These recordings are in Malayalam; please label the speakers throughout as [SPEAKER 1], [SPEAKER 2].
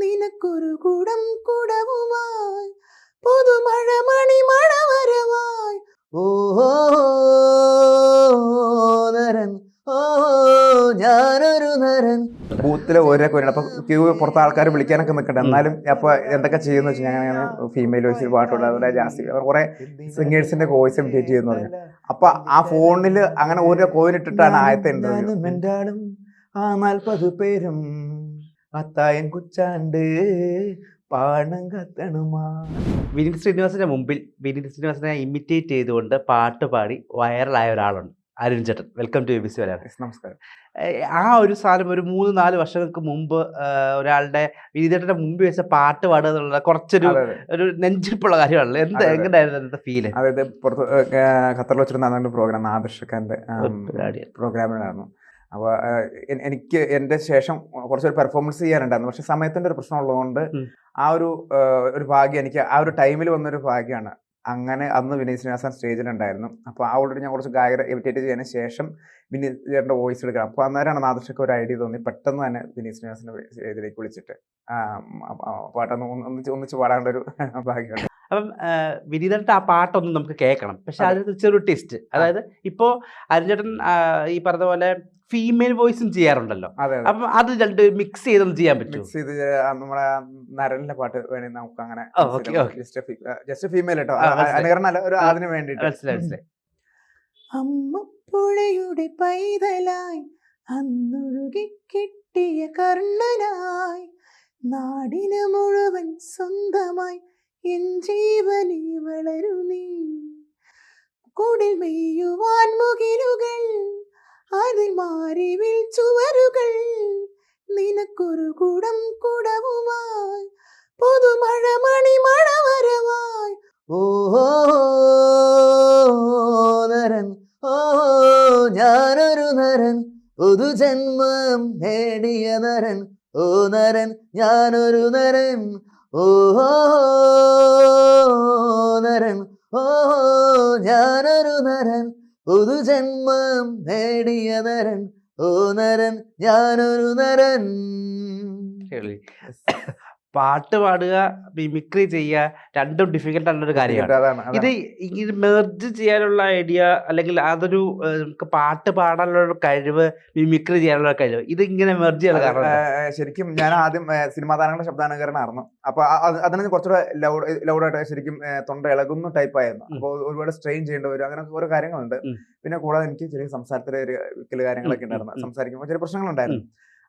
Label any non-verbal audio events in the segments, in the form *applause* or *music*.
[SPEAKER 1] നിനക്കൊരു കുടം കുടവുമായി പുതുമഴ മണിമഴ വരവായി ഓ നരൻ ഓ ഞാനൊരു നരൻ ബൂത്തിലെ ഓരോ കൊല്ലം അപ്പൊ ക്യൂ പുറത്ത് ആൾക്കാർ വിളിക്കാനൊക്കെ നിൽക്കട്ടെ എന്നാലും അപ്പൊ എന്തൊക്കെ ചെയ്യുന്ന വെച്ചാൽ ഞാൻ ഫീമെയിൽ വോയിസിൽ പാട്ടുള്ള അതുപോലെ ജാസ്തി കുറെ സിംഗേഴ്സിന്റെ വോയിസ് ഇമിറ്റേറ്റ് ചെയ്യുന്നു പറഞ്ഞു അപ്പൊ ആ ഫോണിൽ അങ്ങനെ ഓരോ കോയിൻ ഇട്ടിട്ടാണ് ആയത്തെ ആ നാൽപ്പത് പേരും അത്തായൻ കുച്ചാണ്ട് പാണം കത്തണുമാ.
[SPEAKER 2] വിനീത് ശ്രീനിവാസന്റെ മുമ്പിൽ വിനീത് ശ്രീനിവാസനെ ഇമിറ്റേറ്റ് ചെയ്തുകൊണ്ട് പാട്ട് പാടി വൈറലായ ഒരാളുണ്ട് അരുൺ ചേട്ടൻ. Welcome to A B C
[SPEAKER 1] വരാൻ. നമസ്കാരം.
[SPEAKER 2] ആ ഒരു സാധനം ഒരു മൂന്ന് നാല് വർഷങ്ങൾക്ക് മുമ്പ് ഒരാളുടെ വിനീതേട്ടന്റെ മുമ്പ് വെച്ച പാട്ട് പാടുക എന്നുള്ള കുറച്ചൊരു. ഒരു നെഞ്ചിപ്പുള്ള കാര്യമാണല്ലോ. എന്ത്. എങ്ങനെയായിരുന്നു അതിന്റെ ഫീൽ
[SPEAKER 1] അതായത് പുറത്ത് ഖത്തറിൽ വെച്ചിട്ട് നടന്ന പ്രോഗ്രാം ആദർശക്കാരന്റെ
[SPEAKER 2] പരിപാടിയാണ്.
[SPEAKER 1] അപ്പോൾ എനിക്ക് എന്റെ ശേഷം കുറച്ചൊരു പെർഫോമൻസ് ചെയ്യാനുണ്ടായിരുന്നു. പക്ഷെ സമയത്തിന്റെ ഒരു പ്രശ്നം ഉള്ളതുകൊണ്ട് ആ ഒരു ഒരു ഭാഗ്യം എനിക്ക് ആ ഒരു ടൈമിൽ വന്നൊരു ഭാഗ്യമാണ് അങ്ങനെ അന്ന് വിനീത് ശ്രീനിവാസൻ സ്റ്റേജിലുണ്ടായിരുന്നു അപ്പോൾ ആ ഓൾറെഡി ഞാൻ കുറച്ച് ഗായകരെ എവിറ്റേറ്റ് ചെയ്തതിന് ശേഷം വിനീത് ചേട്ടന്റെ വോയിസ് എടുക്കണം. അപ്പോൾ അന്നേരമാണ് നാദർഷക്ക് ഒരു ഐഡിയ തോന്നി. പെട്ടെന്ന് തന്നെ വിനീത് ശ്രീനിവാസന്റെ ഇതിലേക്ക് വിളിച്ചിട്ട് പാട്ടൊന്ന് ഒന്ന് ഒന്നിച്ച് ഒന്നിച്ച് പാടാനുള്ള ഒരു ഭാഗ്യമുണ്ട്.
[SPEAKER 2] അപ്പം വിനീതന്റെ ആ പാട്ടൊന്നും നമുക്ക് കേൾക്കണം. പക്ഷെ അതിന് ചെറിയ ടെസ്റ്റ് അതായത് ഇപ്പോ അരുചേട്ടൻ ഈ പറഞ്ഞ പോലെ ഫീമെയിൽ വോയിസും ചെയ്യാറുണ്ടല്ലോ. അപ്പം അത് രണ്ട് മിക്സ് ചെയ്ത് ചെയ്യാൻ പറ്റും
[SPEAKER 1] മിക്സ് ചെയ്ത് നമ്മുടെ നരലിന്റെ പാട്ട് വേണമെങ്കിൽ നമുക്ക് അങ്ങനെ. ജസ്റ്റ് ഫീമെയിൽ കേട്ടോ അതിന് വേണ്ടിട്ട്
[SPEAKER 2] മനസ്സിലായി.
[SPEAKER 1] അമ്മപ്പുഴയുടെ പൈതലായി അന്നൊഴുകി കിട്ടിയ കർണനായി നാടിന് മുഴുവൻ സ്വന്തമായി എൻ ജീവനി വളരു നീ. കൂടിൽ മെയ്യുവാൻ മുകിലുകൾ അതിൽ മാറിവിൽ ചുവരുകൾ. നിനക്കൊരു കൂടം കുടവുമായി പുതുമഴ മണി വരവായി ഓ നരൻ ഓ ഞാനൊരു നരൻ. പുതുജന്മം നേടിയ നരൻ. ഓ നരൻ ഞാനൊരു നരൻ. ഓ നരൻ. ഓ ഞാനൊരു നരൻ. പുതുജന്മം നേടിയ നരൻ. ഓ നരൻ ഞാനൊരു നരൻ.
[SPEAKER 2] പാട്ട് പാടുക മിമിക്രി ചെയ്യുക രണ്ടും ഡിഫിക്കൽട്ട് ഒരു കാര്യമാണ്. ഇത് ഇത് മെർജ് ചെയ്യാനുള്ള ഐഡിയ അല്ലെങ്കിൽ അതൊരു നമുക്ക് പാട്ട് പാടാനുള്ള ഒരു കഴിവ് മിമിക്രി ചെയ്യാനുള്ള കഴിവ് ഇത് ഇങ്ങനെ മെർജ് ചെയ്യാനുള്ള കാരണം
[SPEAKER 1] ശരിക്കും ഞാൻ ആദ്യം സിനിമാ താരങ്ങളുടെ ശബ്ദാനുകരണമായിരുന്നു. അപ്പൊ അതിന് കുറച്ചുകൂടെ ലൗഡ് ലൗഡായിട്ട് ശരിക്കും തൊണ്ട ഇളകുന്ന ടൈപ്പ് ആയിരുന്നു. അപ്പോൾ ഒരുപാട് സ്ട്രെയിൻ ചെയ്യേണ്ടി വരും അങ്ങനെ ഓരോ കാര്യങ്ങളുണ്ട്. പിന്നെ കൂടാതെ എനിക്ക് ചെറിയ സംസാരത്തിലെ ഒരു ചില കാര്യങ്ങളൊക്കെ ഉണ്ടായിരുന്നു. സംസാരിക്കുമ്പോൾ ചെറിയ പ്രശ്നങ്ങളുണ്ടായിരുന്നു.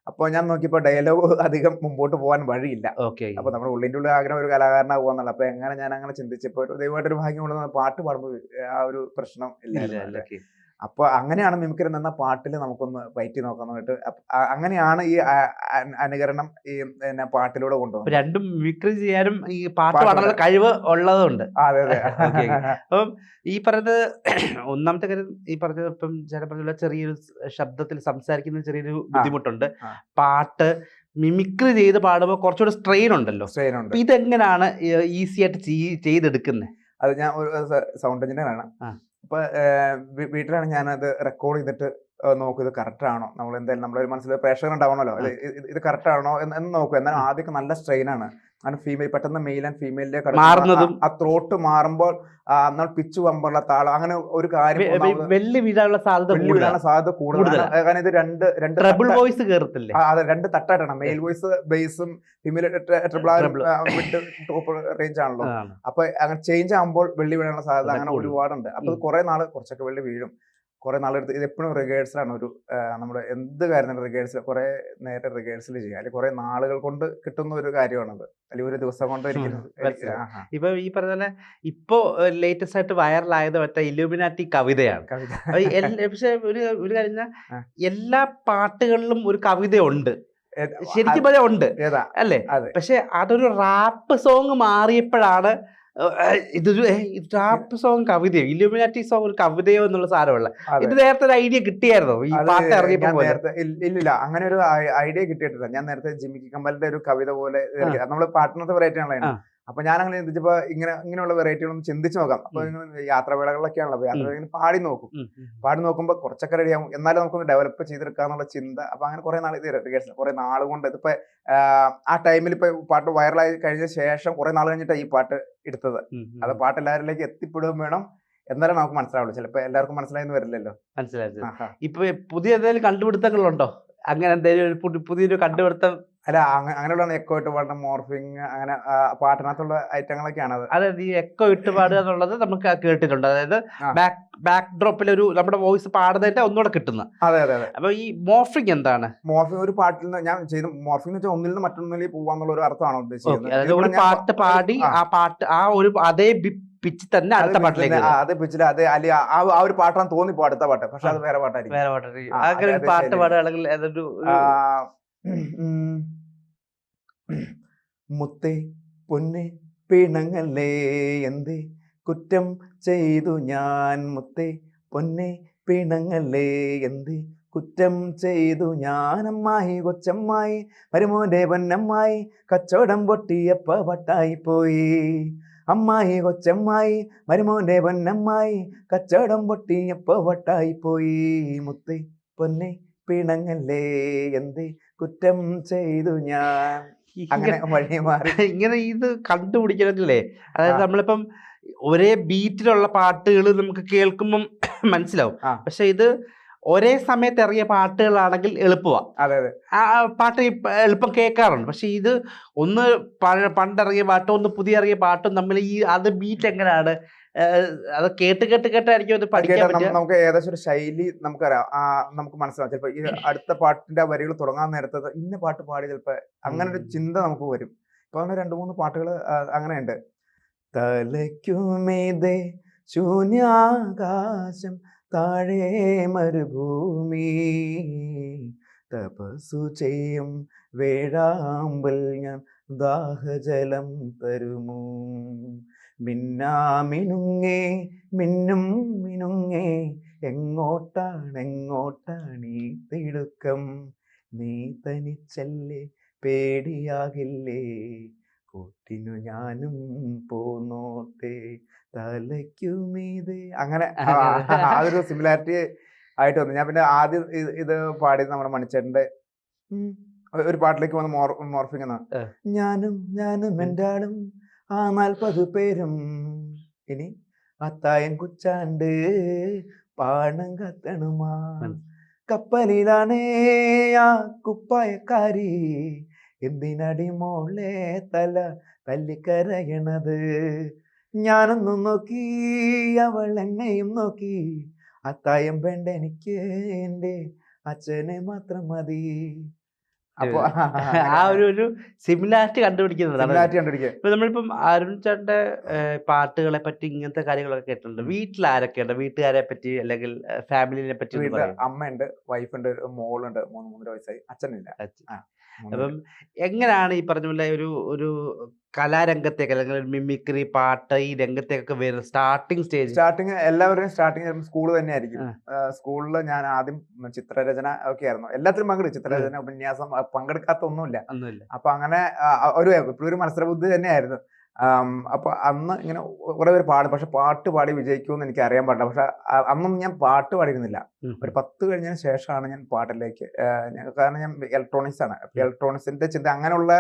[SPEAKER 1] അപ്പോൾ ഞാൻ നോക്കിയപ്പോൾ ഡയലോഗ് *laughs* അധികം മുമ്പോട്ട് പോകാൻ വഴിയില്ല.
[SPEAKER 2] ഓക്കെ
[SPEAKER 1] അപ്പോൾ നമ്മുടെ ഉള്ളിന്റെ ഉള്ളിൽ ആഗ്രഹം ഒരു കലാകാരനാകുക അപ്പോൾ എങ്ങനെ ഞാൻ അങ്ങനെ ചിന്തിച്ചപ്പോൾ ഒരു ദൈവമായിട്ടൊരു ഭാഗ്യം കൊണ്ടുവന്ന പാട്ട് പാടുമ്പോൾ ആ ഒരു പ്രശ്നം ഇല്ലായിരുന്നു. അപ്പൊ അങ്ങനെയാണ് മിമിക്രി എന്ന പാട്ടിൽ നമുക്കൊന്ന് പയറ്റി നോക്കാൻ വേണ്ടിട്ട് അങ്ങനെയാണ് ഈ അനുകരണം ഈ പിന്നെ പാട്ടിലൂടെ കൊണ്ടുപോകുന്നത്
[SPEAKER 2] രണ്ടും മിമിക്രി ചെയ്യാനും ഈ പാട്ട് പാടാനുള്ള കഴിവ് ഉള്ളതുകൊണ്ട്
[SPEAKER 1] അതെ അതെ. *laughs*
[SPEAKER 2] അപ്പം ഈ പറഞ്ഞത് *clears throat* ഒന്നാമത്തെ കാര്യം ഈ പറഞ്ഞത് ഇപ്പം ചില പറഞ്ഞ ചെറിയൊരു ശബ്ദത്തിൽ സംസാരിക്കുന്ന ചെറിയൊരു ബുദ്ധിമുട്ടുണ്ട്. പാട്ട് മിമിക്രി ചെയ്ത് പാടുമ്പോൾ കുറച്ചുകൂടെ സ്ട്രെയിൻ ഉണ്ടല്ലോ.
[SPEAKER 1] സ്ട്രെയിൻ ഉണ്ട്.
[SPEAKER 2] ഇതെങ്ങനെയാണ് ഈസി ആയിട്ട് ചെയ്- ചെയ്തെടുക്കുന്നത്
[SPEAKER 1] അത് ഞാൻ ഒരു സൗണ്ട് എഞ്ചിനീയർ ആണ്. അപ്പൊ വീട്ടിലാണ് ഞാനത് റെക്കോർഡ് ചെയ്തിട്ട് നോക്കും ഇത് കറക്റ്റ് ആണോ? നമ്മൾ എന്തായാലും നമ്മളൊരു മനസ്സിൽ പ്രേക്ഷകർ ഉണ്ടാവണമല്ലോ ഇത് കറക്റ്റ് ആണോ എന്ന് എന്ന് നോക്കും എന്നാലും ആദ്യമൊക്കെ നല്ല സ്ട്രെയിൻ ആണ്. കാരണം ഫീമെയിൽ പെട്ടെന്ന് മെയിൽ ആൻഡ് ഫീമെയിലിലേക്ക്
[SPEAKER 2] മാറുന്നതും.
[SPEAKER 1] ആ ത്രോട്ട് മാറുമ്പോൾ നമ്മൾ പിച്ച് പമ്പുള്ള താളം അങ്ങനെ ഒരു കാര്യം
[SPEAKER 2] വെള്ളി വീഴാനുള്ള സാധ്യത
[SPEAKER 1] വീഴാനുള്ള സാധ്യത കൂടുതലാണ്
[SPEAKER 2] കൂടുതലാ.
[SPEAKER 1] കാരണം- ഇത് രണ്ട് രണ്ട്
[SPEAKER 2] ട്രബിൾ വോയിസ് കയറത്തില്ലേ
[SPEAKER 1] അതെ രണ്ട് തട്ടായിട്ടാണ് male voice ബേസും female treble
[SPEAKER 2] Treble.
[SPEAKER 1] Top range ആണല്ലോ
[SPEAKER 2] ആണ്.
[SPEAKER 1] അപ്പൊ അങ്ങനെ ചേഞ്ച് ആകുമ്പോൾ വെള്ളി വീഴാനുള്ള സാധ്യത അങ്ങനെ. ഒരുപാടുണ്ട് അപ്പൊ. കുറെ നാൾ കുറച്ചൊക്കെ വെള്ളി വീഴും കുറെ നാളെടുത്ത് ഇത് എപ്പോഴും റിഗേഴ്സലാണ് ഒരു നമ്മുടെ എന്ത് കാര്യം റിഗേഴ്സൽ കുറെ നേരെ റിഗേഴ്സൽ ചെയ്യുക അല്ലെങ്കിൽ കുറെ നാളുകൾ കൊണ്ട് കിട്ടുന്ന ഒരു കാര്യമാണത്. അല്ലെങ്കിൽ ഒരു ദിവസം കൊണ്ട്
[SPEAKER 2] ഇപ്പൊ ഈ പറഞ്ഞ പോലെ ഇപ്പോ ലേറ്റസ്റ്റ് ആയിട്ട് വൈറലായത് മറ്റേ ഇലുമിനാറ്റി കവിതയാണ്.
[SPEAKER 1] കവിത.
[SPEAKER 2] പക്ഷെ ഒരു ഒരു കാര്യം എല്ലാ പാട്ടുകളിലും ഒരു കവിതയുണ്ട്.
[SPEAKER 1] ഉണ്ട്
[SPEAKER 2] ശരിക്കും പറഞ്ഞാൽ ഉണ്ട്. അല്ലേ? പക്ഷെ അതൊരു റാപ്പ് സോങ് മാറിയപ്പോഴാണ് ഏഹ്, ഇത് റാപ്പ് സോങ് കവിതയോ? ഇലുമിനാറ്റി സോങ് ഒരു കവിതയോ എന്നുള്ള സാധനമുള്ള
[SPEAKER 1] അതെ.
[SPEAKER 2] ഇത് നേരത്തെ ഒരു ഐഡിയ കിട്ടിയായിരുന്നോ? ഈ പാട്ട് ഇറങ്ങിയപ്പോൾ?
[SPEAKER 1] നേരത്തെ ഇല്ലില്ല. അങ്ങനെ ഒരു ഐഡിയ കിട്ടിയിട്ടില്ല. ഞാൻ നേരത്തെ ജിമിക്കി കമ്പലിന്റെ ഒരു കവിത പോലെ നമ്മൾ പാട്ടിനകത്ത്
[SPEAKER 2] ആ.
[SPEAKER 1] അപ്പൊ ഞാൻ അങ്ങനെ ചിന്തിച്ചപ്പോ ഇങ്ങനെ ഇങ്ങനെയുള്ള വെറൈറ്റികളൊന്നും ചിന്തിച്ചു നോക്കാം. അപ്പൊ നിങ്ങൾ യാത്രാവേളകളിലൊക്കെയാണല്ലോ. അപ്പൊ യാത്ര ഇങ്ങനെ പാടി നോക്കും. പാടി നോക്കുമ്പോൾ കുറച്ചൊക്കെ റെഡിയാവും എന്നാലും നമുക്കൊന്ന് ഡെവലപ്പ് ചെയ്തെടുക്കാന്നുള്ള ചിന്ത. അപ്പൊ അങ്ങനെ കുറെ നാൾ ഇത് റിഹേഴ്സൽ കുറെ നാൾ കൊണ്ട് ഇതിപ്പോ ആ ടൈമിൽ ഇപ്പൊ പാട്ട് വൈറലായി കഴിഞ്ഞ ശേഷം കുറെ നാൾ കഴിഞ്ഞിട്ടാണ് ഈ പാട്ട് എടുത്തത്. അത് പാട്ട് എല്ലാവരിലേക്ക് എത്തിപ്പെടുകയും വേണം എന്നാലും നമുക്ക് മനസ്സിലാവുള്ളൂ. ചിലപ്പോ എല്ലാവർക്കും മനസ്സിലായെന്ന് വരില്ലല്ലോ.
[SPEAKER 2] മനസ്സിലായത് ഇപ്പൊ പുതിയ എന്തെങ്കിലും കണ്ടുപിടുത്തങ്ങളുണ്ടോ? അങ്ങനെ എന്തെങ്കിലും പുതിയൊരു കണ്ടുപിടുത്തം
[SPEAKER 1] അല്ല അങ്ങ- അങ്ങനെയുള്ള എക്കോ ഇട്ട് പാടുന്ന മോർഫിങ് അങ്ങനെ പാട്ടിനകത്തുള്ള ഐറ്റങ്ങളൊക്കെയാണ് അത്.
[SPEAKER 2] അതായത് ഈ എക്കോ ഇട്ട് പാടുക എന്നുള്ളത് നമുക്ക് കേട്ടിട്ടുണ്ട്. അതായത് ബാക്ക് ബാക്ക് ഡ്രോപ്പിൽ ഒരു നമ്മുടെ വോയിസ് പാടുന്നതിന്റെ ഒന്നുകൂടെ കിട്ടുന്ന.
[SPEAKER 1] അതെ അതെ അതെ.
[SPEAKER 2] അപ്പൊ ഈ മോർഫിംഗ് എന്താണ്?
[SPEAKER 1] മോർഫിംഗ് ഒരു പാട്ടിൽ നിന്ന് ഞാൻ ചെയ്ത് മോർഫിംഗ് വെച്ചാൽ ഒന്നിൽ നിന്ന് മറ്റൊന്നിലേക്ക് പോവാന്നുള്ള ഒരു അർത്ഥമാണോ ഉദ്ദേശിക്കുന്നത്.
[SPEAKER 2] ഒരു പാട്ട് പാടി
[SPEAKER 1] ആ.
[SPEAKER 2] പാട്ട് ആ ഒരു അതേ പിച്ച് തന്നെ അടുത്ത പാട്ടിലേക്ക്
[SPEAKER 1] അതേ ആ, അതെ അല്ലെ ആ ഒരു പാട്ടാണ് തോന്നിപ്പോ അടുത്ത പാട്ട്. പക്ഷെ അത് വേറെ പാട്ടായിരിക്കും.
[SPEAKER 2] വേറെ പാട്ടായിരിക്കും. അങ്ങനെ പാട്ട്. പാടുകയാണെങ്കിൽ അതൊരു.
[SPEAKER 1] മുത്തേ പൊന്നെ പിണങ്ങല്ലേ എന്ത് കുറ്റം ചെയ്തു ഞാൻ? മുത്തേ പൊന്നെ പിണങ്ങല്ലേ എന്ത് കുറ്റം ചെയ്തു ഞാനമ്മായി കൊച്ചമ്മായി മരുമോന്റെ പൊന്നമ്മായി കച്ചവടം പൊട്ടിയപ്പ വട്ടായി പോയി അമ്മായി കൊച്ചമ്മായി മരുമോന്റെ പൊന്നമ്മായി കച്ചവടം പൊട്ടിയപ്പ വട്ടായി പോയി മുത്തേ പൊന്നെ പിണങ്ങല്ലേ എന്തേ കുറ്റം ചെയ്തു ഞാൻ. അങ്ങനെ വഴി മാറി. *laughs*
[SPEAKER 2] ഇങ്ങനെ ഇത് കണ്ടുപിടിക്കണമല്ലേ അതായത്. നമ്മളിപ്പം ഒരേ ബീറ്റിലുള്ള പാട്ടുകൾ നമുക്ക് കേൾക്കുമ്പം *coughs* മനസ്സിലാവും. പക്ഷെ ഇത് ഒരേ സമയത്ത് ഇറങ്ങിയ പാട്ടുകളാണെങ്കിൽ എളുപ്പമാണ്
[SPEAKER 1] അതെ അതെ.
[SPEAKER 2] ആ പാട്ട് എളുപ്പം കേൾക്കാറുണ്ട്. പക്ഷെ ഇത് ഒന്ന് പണ്ടിറങ്ങിയ പാട്ടും ഒന്ന് പുതിയ ഇറങ്ങിയ പാട്ടും നമ്മൾ ഈ അത് ബീറ്റ് എങ്ങനെയാണ് അത് കേട്ട് കേട്ട് കേട്ടായിരിക്കും അത് പഠിക്കാൻ
[SPEAKER 1] നമുക്ക് ഏകദേശം ഒരു ശൈലി നമുക്കറിയാം. ആ നമുക്ക് മനസ്സിലാവും. ചിലപ്പോ ഈ അടുത്ത പാട്ടിന്റെ വരികൾ തുടങ്ങാൻ നേരത്തെ ഇന്ന പാട്ട് പാടി ചിലപ്പോ അങ്ങനെ ഒരു ചിന്ത നമുക്ക് വരും. ഇപ്പൊ അങ്ങനെ രണ്ട് മൂന്ന് പാട്ടുകൾ അങ്ങനെയുണ്ട്. തലയ്ക്കുമേതേ ശൂന്യാകാശം താഴേ മരുഭൂമി. തപസ്സു ചെയ്യും വേഴാമ്പൽ ഞാൻ ദാഹജലം തരുമോ. മിന്നാമിനുങ്ങേ മിന്നും മിനുങ്ങേ എങ്ങോട്ടാണ് എങ്ങോട്ടാണ് ഈ തിടുക്കം? നീ തനിച്ചല്ലേ പേടിയാകില്ലേ? കൂട്ടിനു ഞാനും പോന്നോട്ടെ തലയ്ക്കുമീത് അങ്ങനെ ആ, ഒരു സിമിലാരിറ്റി ആയിട്ട് വന്നു. ഞാൻ പിന്നെ ആദ്യം ഇത് പാടിയത് നമ്മുടെ മണിച്ചേട്ടന്റെ ഒരു പാട്ടിലേക്ക് വന്ന് മോർ മോർഫിംഗ് എന്നാ ഞാനും ഞാനും എന്റെ ആളും ആ നാൽപ്പത് പേരും. ഇനി അത്തായം കുച്ചാണ്ട് പാണം കത്തണുമാ. കപ്പലിലാണേ ആ കുപ്പായക്കാരി. എന്തിനടി മോളെ തല തല്ലിക്കരയണത്? ഞാനൊന്നും നോക്കി അവൾ എന്നെയും നോക്കി. അത്തായം വേണ്ട എനിക്ക് എന്റെ അച്ഛനെ മാത്രം മതി. അപ്പൊ *laughs*
[SPEAKER 2] ആ ഒരു ഒരു സിമിലാരിറ്റി കണ്ടുപിടിക്കുന്നതാണ് ഇപ്പൊ നമ്മളിപ്പം അരുൺ ചേട്ടന്റെ പാട്ടുകളെ പറ്റി ഇങ്ങനത്തെ കാര്യങ്ങളൊക്കെ കേട്ടിട്ടുണ്ട്. വീട്ടിൽ ആരൊക്കെയുണ്ട് വീട്ടുകാരെ പറ്റി അല്ലെങ്കിൽ ഫാമിലിനെ പറ്റി.
[SPEAKER 1] അമ്മയുണ്ട് വൈഫുണ്ട് മോളുണ്ട് മൂന്ന് മൂന്നര വയസ്സായി. അച്ഛനില്ല.
[SPEAKER 2] അപ്പം എങ്ങനെയാണ് ഈ പറഞ്ഞ പോലെ ഒരു ഒരു കലാരംഗത്തേക്ക് അല്ലെങ്കിൽ മിമിക്രി പാട്ട് ഈ രംഗത്തേക്കൊക്കെ വരുന്നത് സ്റ്റാർട്ടിങ് സ്റ്റേജ്
[SPEAKER 1] സ്റ്റാർട്ടിങ് എല്ലാവരും സ്റ്റാർട്ടിങ് ചിലപ്പോൾ സ്കൂൾ തന്നെ
[SPEAKER 2] ആയിരിക്കും
[SPEAKER 1] സ്കൂളിൽ ഞാൻ ആദ്യം ചിത്രരചന ഒക്കെ ആയിരുന്നു എല്ലാത്തിലും പങ്കെടുക്കും ചിത്രരചന ഉപന്യാസം പങ്കെടുക്കാത്ത ഒന്നുമില്ല
[SPEAKER 2] ഒന്നുമില്ല.
[SPEAKER 1] അപ്പൊ അങ്ങനെ ഒരു എപ്പോഴും ഒരു മത്സരബുദ്ധി തന്നെയായിരുന്നു. അപ്പൊ അന്ന് ഇങ്ങനെ കുറെ പേര് പാടും. പക്ഷെ പാട്ട് പാടി വിജയിക്കുമെന്ന് എനിക്ക് അറിയാൻ പാടില്ല. പക്ഷെ അന്നും ഞാൻ പാട്ട് പാടിയിരുന്നില്ല. ഒരു പത്ത് കഴിഞ്ഞതിന് ശേഷമാണ് ഞാൻ പാട്ടിലേക്ക് കാരണം ഞാൻ ഇലക്ട്രോണിക്സ് ആണ്. ഇലക്ട്രോണിക്സിന്റെ ചിന്ത അങ്ങനെയുള്ള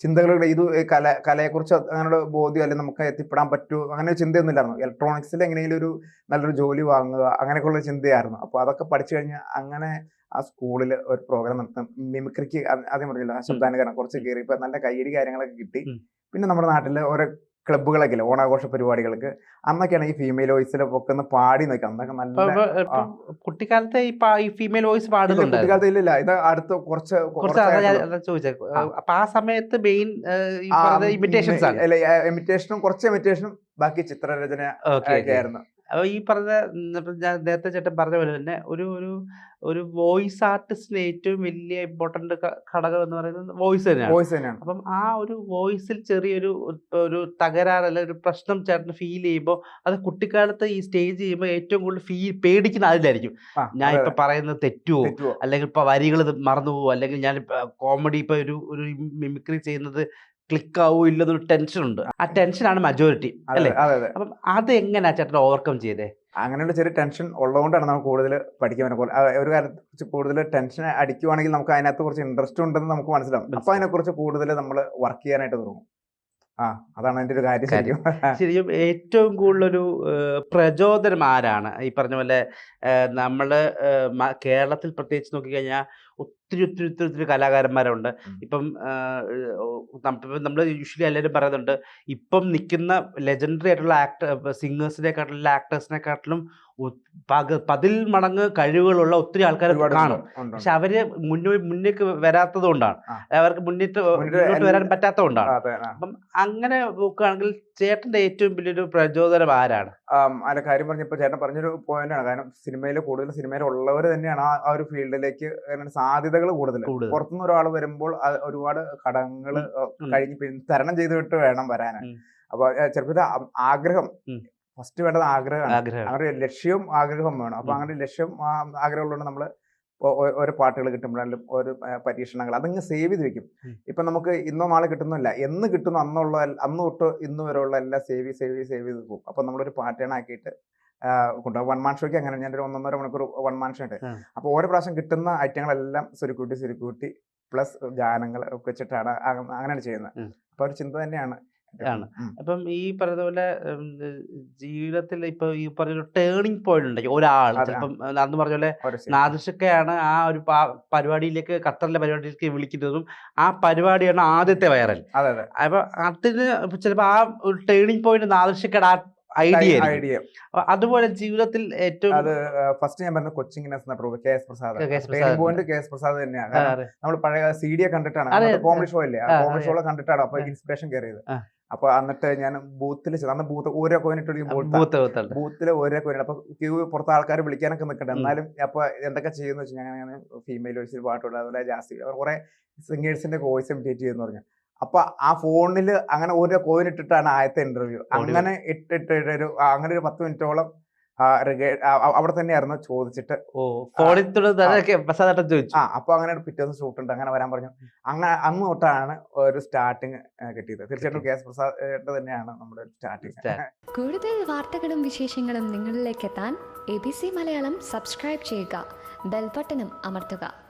[SPEAKER 1] ചിന്തകളുടെ ഇത് കല കലയെക്കുറിച്ച് അങ്ങനെയുള്ള ബോധ്യം അല്ലെങ്കിൽ നമുക്ക് എത്തിപ്പെടാൻ പറ്റൂ അങ്ങനെ ഒരു ചിന്തയൊന്നും ഇല്ലായിരുന്നു ഇലക്ട്രോണിക്സിൽ എങ്ങനെയെങ്കിലും ഒരു നല്ലൊരു ജോലി വാങ്ങുക അങ്ങനെയൊക്കെയുള്ള ചിന്തയായിരുന്നു. അപ്പോൾ അതൊക്കെ പഠിച്ചു കഴിഞ്ഞാൽ അങ്ങനെ ആ സ്കൂളിൽ ഒരു പ്രോഗ്രാം നടത്തും. മിമിക്രിക്ക് ആദ്യം പറഞ്ഞില്ല ശബ്ദാനുകരണം കുറച്ച് കയറി ഇപ്പൊ നല്ല കയ്യടി കാര്യങ്ങളൊക്കെ കിട്ടി. പിന്നെ നമ്മുടെ നാട്ടിലെ ഓരോ ക്ലബ്ബുകളൊക്കെ ഇല്ലേ? ഓണാഘോഷ പരിപാടികൾക്ക്. അന്നൊക്കെയാണ് ഈ ഫീമെയിൽ വോയിസിലൊക്കെ ഒന്ന് പാടി നിൽക്കുക അന്നൊക്കെ നല്ല
[SPEAKER 2] കുട്ടിക്കാലത്തെ ഈ ഫീമെയിൽ വോയിസ്
[SPEAKER 1] പാടുന്നു
[SPEAKER 2] പാടുന്നുണ്ട്
[SPEAKER 1] കുട്ടിക്കാലത്ത് ഇല്ലില്ല ഇത് അടുത്ത് കുറച്ച്
[SPEAKER 2] കുറച്ച്. അപ്പൊ ആ സമയത്ത് മെയിൻ ഇമിറ്റേഷൻസ്
[SPEAKER 1] ഇമിറ്റേഷനും കുറച്ച് ഇമിറ്റേഷനും ബാക്കി ചിത്രരചന ഒക്കെ ആയിരുന്നു.
[SPEAKER 2] അപ്പൊ ഈ പറഞ്ഞ ഞാൻ നേരത്തെ ചേട്ടൻ പറഞ്ഞ പോലെ തന്നെ ഒരു ഒരു ഒരു വോയിസ് ആർട്ടിസ്റ്റിന് ഏറ്റവും വലിയ ഇമ്പോർട്ടന്റ് ഘടകം എന്ന് പറയുന്നത് വോയിസ് തന്നെയാണ്.
[SPEAKER 1] വോയിസ് തന്നെയാണ്.
[SPEAKER 2] അപ്പം ആ ഒരു വോയിസിൽ ചെറിയൊരു ഒരു തകരാറ് അല്ലെങ്കിൽ ഒരു പ്രശ്നം ചേട്ടന് ഫീൽ ചെയ്യുമ്പോൾ അത് കുട്ടിക്കാലത്ത് ഈ സ്റ്റേജ് ചെയ്യുമ്പോൾ ഏറ്റവും കൂടുതൽ ഫീൽ പേടിക്കുന്ന അതിലായിരിക്കും ഞാൻ ഇപ്പൊ പറയുന്നത്
[SPEAKER 1] തെറ്റുവോ?
[SPEAKER 2] അല്ലെങ്കിൽ ഇപ്പൊ വരികൾ മറന്നു പോവോ അല്ലെങ്കിൽ ഞാൻ കോമഡി ഇപ്പൊ ഒരു ഒരു മിമിക്രി ചെയ്യുന്നത് ക്ലിക്ക് ആവോ ഇല്ലെന്നൊരു ടെൻഷൻ ഉണ്ട് ആ ടെൻഷനാണ് മജോറിറ്റി അല്ലേ? അപ്പം അത്. എങ്ങനെയാ ചേട്ടൻ ഓവർകം ചെയ്തേ?
[SPEAKER 1] അങ്ങനെയുള്ള ചെറിയ ടെൻഷൻ ഉള്ളതുകൊണ്ടാണ് നമുക്ക് കൂടുതൽ പഠിക്കാൻ പോലെ ഒരു കാര്യത്തെ കുറിച്ച് കൂടുതൽ ടെൻഷൻ അടിക്കുവാണെങ്കിൽ നമുക്ക് അതിനകത്ത് കുറച്ച് ഇൻട്രസ്റ്റ് ഉണ്ടെന്ന് നമുക്ക് മനസ്സിലാവും. അപ്പൊ അതിനെക്കുറിച്ച് കൂടുതൽ നമ്മൾ വർക്ക് ചെയ്യാനായിട്ട് തുടങ്ങും. ആ അതാണ് അതിന്റെ ഒരു കാര്യം. ശരിക്കും. *laughs*
[SPEAKER 2] ശരിക്കും ഏറ്റവും കൂടുതലൊരു പ്രചോദനം ആരാണ്? ഈ പറഞ്ഞ പോലെ നമ്മൾ കേരളത്തിൽ പ്രത്യേകിച്ച് നോക്കിക്കഴിഞ്ഞാൽ ഒത്തിരി ഒത്തിരി ഒത്തിരി ഒത്തിരി കലാകാരന്മാരുണ്ട്. ഇപ്പം നമ്മൾ യൂഷ്വലി എല്ലാവരും പറയുന്നുണ്ട് ഇപ്പം നിൽക്കുന്ന ലെജൻഡറി ആയിട്ടുള്ള ആക്ടർ സിംഗേഴ്സിനെക്കാട്ടിലും ആക്ടേഴ്സിനെക്കാട്ടിലും പതിൽ മടങ്ങ് കഴിവുകളുള്ള ഒത്തിരി ആൾക്കാർ കാണും. പക്ഷെ അവർ മുന്നോ മുന്നേക്ക് വരാത്തത് കൊണ്ടാണ് അവർക്ക് മുന്നിട്ട് വരാൻ പറ്റാത്തത് കൊണ്ടാണ് അപ്പം അങ്ങനെ നോക്കുകയാണെങ്കിൽ ചേട്ടന്റെ ഏറ്റവും വലിയൊരു പ്രചോദനം ആരാണ്
[SPEAKER 1] അല്ല കാര്യം പറഞ്ഞപ്പോൾ ചേട്ടൻ പറഞ്ഞൊരു പോയിന്റാണ് കാരണം സിനിമയിൽ കൂടുതൽ സിനിമയിൽ ഉള്ളവർ തന്നെയാണ് ആ ഒരു ഫീൽഡിലേക്ക് സാധ്യതകൾ കൂടുതൽ. പുറത്തുനിന്ന് ഒരാൾ വരുമ്പോൾ ഒരുപാട് കടങ്ങൾ. കഴിഞ്ഞ് തരണം ചെയ്തിട്ട് വേണം വരാൻ. അപ്പൊ ചെറുപ്പത്തിൽ ആഗ്രഹം. ഫസ്റ്റ് വേണ്ടത് ആഗ്രഹമാണ്. അവരുടെ ലക്ഷ്യവും ആഗ്രഹവും വേണം. അപ്പൊ അങ്ങനെ ലക്ഷ്യം ആഗ്രഹമുള്ളതുകൊണ്ട് നമ്മൾ ഓരോ പാട്ടുകൾ കിട്ടുമ്പോഴാലും ഓരോ പരീക്ഷണങ്ങൾ അതങ്ങ് സേവ് ചെയ്ത് വെക്കും. ഇപ്പൊ നമുക്ക് ഇന്നോ നാളെ കിട്ടുന്നില്ല എന്ന് കിട്ടുന്നു അന്നുള്ള അന്ന് തൊട്ട് ഇന്ന് വരെയുള്ള എല്ലാം സേവ് സേവ് സേവ് ചെയ്ത് പോകും അപ്പൊ നമ്മളൊരു പാറ്റേൺ ആക്കിയിട്ട് കൊണ്ടുപോകും. വൺ മാൻ ഷോയ്ക്ക് അങ്ങനെ ഞാൻ ഒരു ഒന്നൊന്നര മണിക്കൂർ വൺ മാൻ ഷോ ഉണ്ട്.
[SPEAKER 2] ആ.
[SPEAKER 1] അപ്പൊ ഓരോ പ്രാവശ്യം കിട്ടുന്ന ഐറ്റങ്ങളെല്ലാം സുരുക്കൂട്ടി സുരുക്കൂട്ടി പ്ലസ് ഗാനങ്ങൾ ഒക്കെ വെച്ചിട്ടാണ് അങ്ങനെയാണ് ചെയ്യുന്നത്.
[SPEAKER 2] അപ്പോൾ
[SPEAKER 1] അപ്പൊ ഒരു ചിന്ത തന്നെയാണ്.
[SPEAKER 2] ആണ്. അപ്പം ഈ പറഞ്ഞ പോലെ ജീവിതത്തിൽ ഇപ്പൊ ഈ പറഞ്ഞ ടേണിംഗ് പോയിന്റ് ഉണ്ട് ഒരാൾ ഇപ്പം അന്ന് പറഞ്ഞ പോലെ നാദിഷക്കയാണ് ആ ഒരു പരിപാടിയിലേക്ക് ഖത്തറിലെ പരിപാടിയിലേക്ക് വിളിക്കുന്നതും ആ പരിപാടിയാണ് ആദ്യത്തെ വൈറൽ. അപ്പൊ അതിന് ചിലപ്പോ ആ ഒരു ടേണിംഗ് പോയിന്റ് നാദിഷക്കയുടെ ആ ഐഡിയ.
[SPEAKER 1] ഐഡിയ
[SPEAKER 2] അതുപോലെ ജീവിതത്തിൽ ഏറ്റവും
[SPEAKER 1] അത് ഫസ്റ്റ് ഞാൻ പറഞ്ഞ കൊച്ചിങ്ങിനെസ് എന്ന programme K S Prasad point K S Prasad തന്നെയാണ്. നമ്മൾ പഴയ സി ഡി കണ്ടിട്ടാണ് കോമഡി ഷോ
[SPEAKER 2] അല്ലേ
[SPEAKER 1] കോമഡി ഷോ കണ്ടിട്ടാണ് അപ്പൊ ഇൻസ്പിറേഷൻ കയറിയത്. അപ്പൊ എന്നിട്ട് ഞാൻ ബൂത്തിൽ അന്ന് ബൂത്ത് ഓരോ കോയിനിട്ട് ബൂത്തിൽ ഓരോ കോയിൻ അപ്പൊ ക്യൂ പുറത്ത് ആൾക്കാർ വിളിക്കാനൊക്കെ
[SPEAKER 2] നിൽക്കണ്ട.
[SPEAKER 1] എന്നാലും അപ്പൊ എന്തൊക്കെ ചെയ്യുന്ന വെച്ചാൽ ഞാൻ അങ്ങനെ ഫീമെയിൽ വോയിസിൽ പാട്ടുണ്ട് അതുപോലെ ജാസ്തി കുറെ സിംഗേഴ്സിന്റെ വോയിസ് ഇമിറ്റേറ്റ് ചെയ്യുന്നു പറഞ്ഞു അപ്പൊ ആ ഫോണിൽ അങ്ങനെ ഓരോ കോയിൻ ഇട്ടിട്ടാണ് ആദ്യത്തെ ഇന്റർവ്യൂ അങ്ങനെ ഇട്ടിട്ട് ഒരു അങ്ങനെ ഒരു പത്ത് മിനിറ്റോളം അവിടെ തന്നെയായിരുന്നു ചോദിച്ചിട്ട്.
[SPEAKER 2] ഓ ഫോണിൽ ചോദിച്ചു.
[SPEAKER 1] ആ അപ്പൊ അങ്ങനെ പിറ്റേന്ന് ഷൂട്ട് ഉണ്ട് അങ്ങനെ വരാൻ പറഞ്ഞു. അങ്ങനെ അന്ന് തൊട്ടാണ് ഒരു സ്റ്റാർട്ടിങ് കിട്ടിയത്. തീർച്ചയായിട്ടും കെ എസ് പ്രസാദ് തന്നെയാണ് നമ്മുടെ സ്റ്റാർട്ടിങ്.
[SPEAKER 3] കൂടുതൽ വാർത്തകളും വിശേഷങ്ങളും നിങ്ങളിലേക്ക് എത്താൻ A B C Malayalam subscribe ചെയ്യുക. ബെൽബട്ടനും അമർത്തുക.